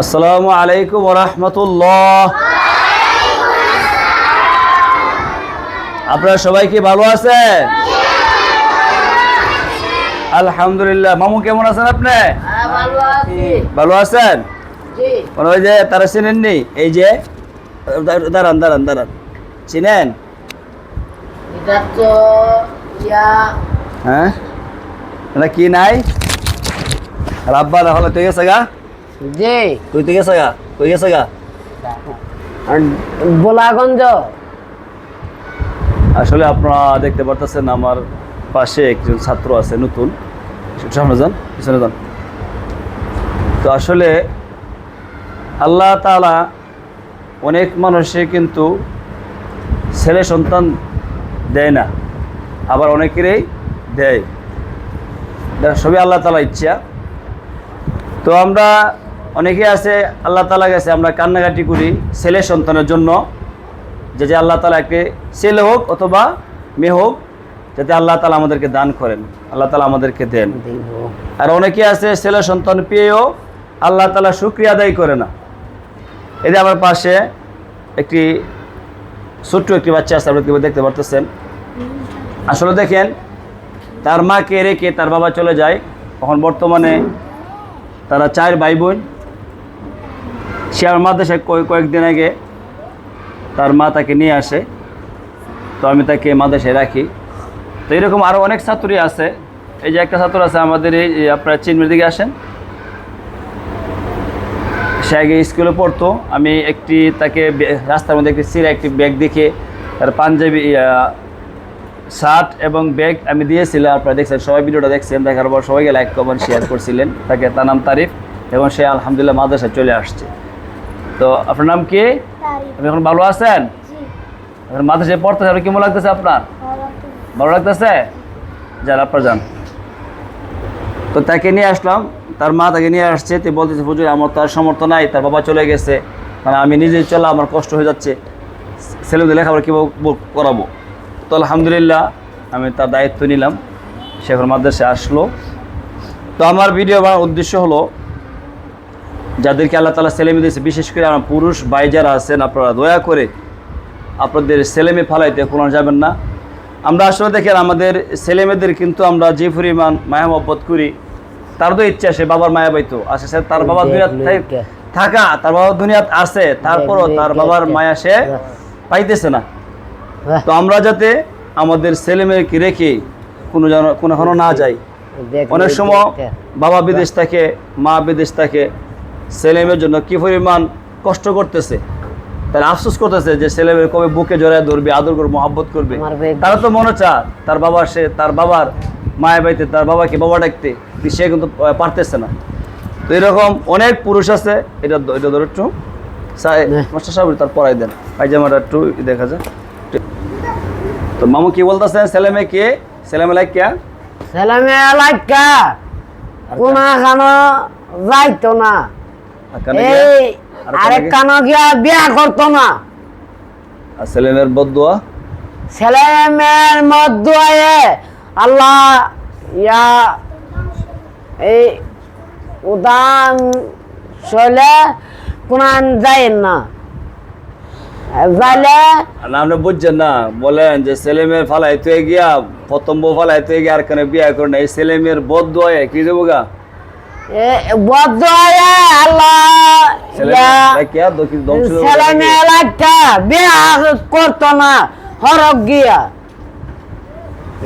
আসসালামু আলাইকুম রহমতুল্লাহ। আপনারা সবাই কি ভালো আছেন? আলহামদুলিল্লাহ। মামু কেমন আছেন আপনি? হ্যাঁ, ভালো আছেন? মানে ওই যে তারা চিনেননি? এই যে দাঁড়ান দাঁড়ান দাঁড়ান। চিনেন? হ্যাঁ? কি নাই? রাব্বা না হলে তুই গেছে গা। জি তুই গেছে গা? তুই গেছে গা? বোলাগঞ্জ আসলে আপনারা দেখতে পারতেছেন আমার পাশে একজন ছাত্র আছে নতুন। সামনে যান পিছনে যান। তো আসলে আল্লাহ তাআলা অনেক মানুষে কিন্তু ছেলে সন্তান দেয় না আবার অনেকেরই দেয়। এটা সবই আল্লাহ তালা ইচ্ছা। তো আমরা অনেকে আছে আল্লাহ তালা গেছে আমরা কান্নাকাটি করি ছেলে সন্তানের জন্য যে যে আল্লাহ তালা একটি ছেলে হোক অথবা মেয়ে হোক যাতে আল্লাহ তালা আমাদেরকে দান করেন আল্লাহ তালা আমাদেরকে দেন। আর অনেকে আছে ছেলে সন্তান পেয়েও আল্লাহ তালা শুক্রিয়া আদায় করে না। যে আমার পাশে একটি ছোট্ট একটি বাচ্চা আছে আপনারা দেখতে পারতেছেন। আসলে দেখেন তার মাকে রেখে তার বাবা চলে যায়। তখন বর্তমানে তারা চার ভাই বোন। সে আমার মাদ্রাসায় কয়েক কয়েকদিন আগে তার মা তাকে নিয়ে আসে। তো আমি তাকে মাদ্রাসায় রাখি। তো এরকম আরও অনেক ছাত্রই আছে। এই যে একটা ছাত্র আছে আমাদের এই আপনার চিনমির দিকে আসেন। সে আগে স্কুলে পড়তো। আমি একটি তাকে রাস্তার মধ্যে একটি সিরা, একটি ব্যাগ দেখে তার পাঞ্জাবি শার্ট এবং ব্যাগ আমি দিয়েছিলাম। আপনারা দেখছেন, সবাই ভিডিওটা দেখছেন, দেখার পর সবাইকে লাইক কমেন্ট শেয়ার করছিলেন। তাকে তার নাম তারিফ এবং সে আলহামদুলিল্লাহ মাদ্রাসায় চলে আসছে। তো আপনার নাম কি? আপনি এখন ভালো আছেন? এখন মাদ্রাসায় পড়তেছে আপনি কেমন লাগতেছে আপনার? ভালো লাগতেছে। যান আপনার যান। তো তাকে নিয়ে আসলাম। তার মা তাকে নিয়ে আসছে। তো বলতেছে হুজুর আমার তো আর সামর্থ্য নাই। তার বাবা চলে গেছে। মানে আমি নিজেই চলা আমার কষ্ট হয়ে যাচ্ছে। ছেলেদের লেখাপড়া কীভাবে করাবো? তো আলহামদুলিল্লাহ আমি তার দায়িত্ব নিলাম। সে এখন মাদ্রাসায় আসলো। তো আমার ভিডিও বানার উদ্দেশ্য হলো যাদেরকে আল্লাহ তালা ছেলে মেয়ে দিয়েছে বিশেষ করে আমার পুরুষ ভাই যারা আছেন আপনারা দয়া করে আপনাদের ছেলে মেয়ে ফালাইতে কোনো যাবেন না। আমরা আসলে দেখেন আমাদের ছেলে মেয়েদের কিন্তু আমরা যে পরিমাণ মায়া মহব্বত করি তার তো ইচ্ছা সে বাবার মায়া পাইতো। আসে সে তার বাবার দুনিয়াত থাকা তার বাবার দুনিয়াত আছে তারপরও তার বাবার মায়া সে পাইতেছে না। তো আমরা যাতে আমাদের ছেলেমেয়েকে রেখে কোনো যেন কোনোখানো না যাই। অনেক সময় বাবা বিদেশ থাকে মা বিদেশ থাকে ছেলে মেয়ের জন্য কী পরিমাণ কষ্ট করতেছে? তারা আফসোস করতেছে যে ছেলে মেয়ে কবে বুকে জড়ায় ধরবে আদর করবে মহাব্বত করবে। তারা তো মনে চা তার বাবা সে তার বাবার মায়া বাড়িতে তার বাবাকে বাবা ডাকতে সে কিন্তু পারতেছে না। তো এরকম অনেক পুরুষ আছে এটা এটা ধরো একটু। মাস্টার সাহেব তার পড়াই দেন। পায়জামাটা একটু দেখা যায় তো মামু কি বলতেছেন ছেলে মেয়ে কে? ছেলে মেয়ে কে? ছেলে মেয়ে লাইকা কোনা খানো যাইতো না? এই আর আরেক কানে গিয়া? বিয়া করতো না। আর বদুয়া? ছেলে মেয়ের আল্লাহ ইয়া এই উদান চলে কোরআন যায় না। আপনি বুঝছেন না বলেন যে ছেলে মেয়ের ফালাই তুই গিয়া প্রথম বউ ফালাই তুই গিয়া আর কেন বিয়া করে না এই ছেলে মেয়ের বদুয়া কি দেবো গা? করতো না হরক গিয়া।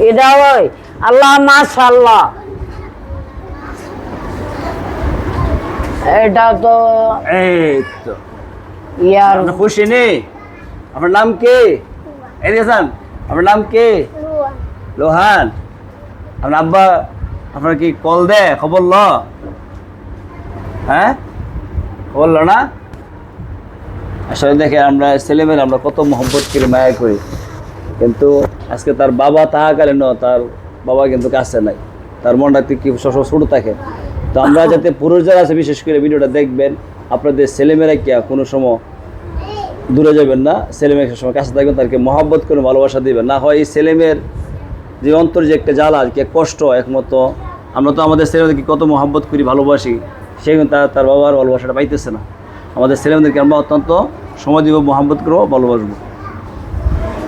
এটা ওই আল্লাহ মাশাল্লাহ এটা তো এই তো। ইয়ার খুশি নেই? আপনার নাম কে? আপনার নাম কে? লোহান। আপনার আব্বা আপনার কি কল দে খবর ল। হ্যাঁ? খবর ল না? আসলে দেখে আমরা ছেলেমেয়েরা আমরা কত মহব্বত করি মায়া করি। কিন্তু আজকে তার বাবা থাকাকালীন তার বাবা কিন্তু কাছে নাই। তার মনটা কি সবসময় ছোটো থাকে। তো আমরা যাতে পুরুষ যারা আছে বিশেষ করে ভিডিওটা দেখবেন আপনাদের ছেলেমেয়েরা কি কোনো সময় দূরে যাবেন না? ছেলেমেয়ের সময় কাছে থাকবেন তাদেরকে মহব্বত করে ভালোবাসা দিবেন। না হয় এই ছেলেমেয়ের যে অন্তর যে একটা জ্বালা যে কষ্ট একমতো আমরা তো আমাদের ছেলেমেয়েদেরকে কত মহব্বত করি ভালোবাসি সে তার তার বাবার ভালোবাসাটা পাইতেছে না। আমাদের ছেলেমেয়েদেরকে আমরা অত্যন্ত সময় দিব মোহাম্মত করব ভালোবাসবো?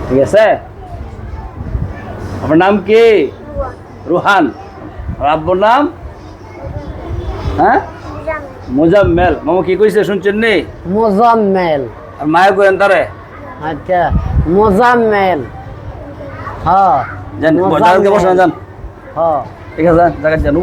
ঠিক আছে? আপনার নাম কি? রুহান। আর আব্বুর নাম? হ্যাঁ? মোজাম্মেল। মামা কি কইছে শুনছেন নি? মোজাম্মেল। আর মায়া করেন তারে? আচ্ছা মোজাম্মেল। হ্যাঁ। যান জায়গাতে বসে যান হ্যাঁ। ঠিক আছে যান জায়গা যান